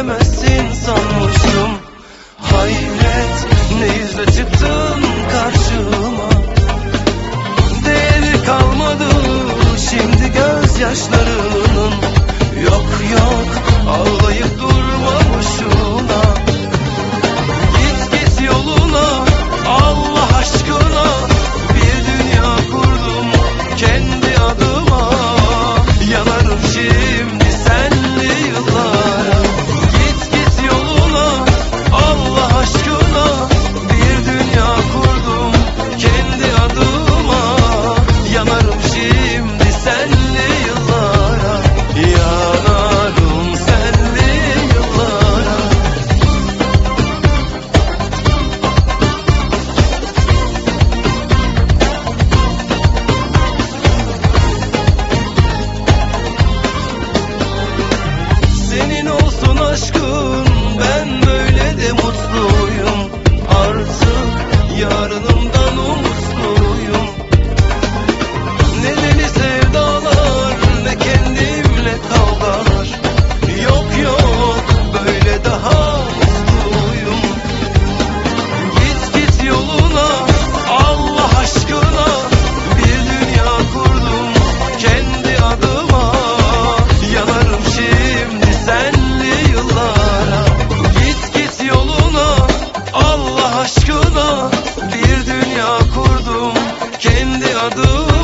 sevemezsin sanmışım. Hayret ne yüzle çıktın karşıma? Değeri kalmadı şimdi gözyaşlarının. Yok yok ağlayıp dur aşkın ben böyle de mutluyum. Artık yarınımdan umutluyum. Ne deli sevdalar ne kendimle kavgalar. Yok yok böyle daha mutluyum. Git git yoluna Allah aşkına. Bir dünya kurdum kendi adıma. Yanarım şimdi sen aşkına bir dünya kurdum kendi adıma.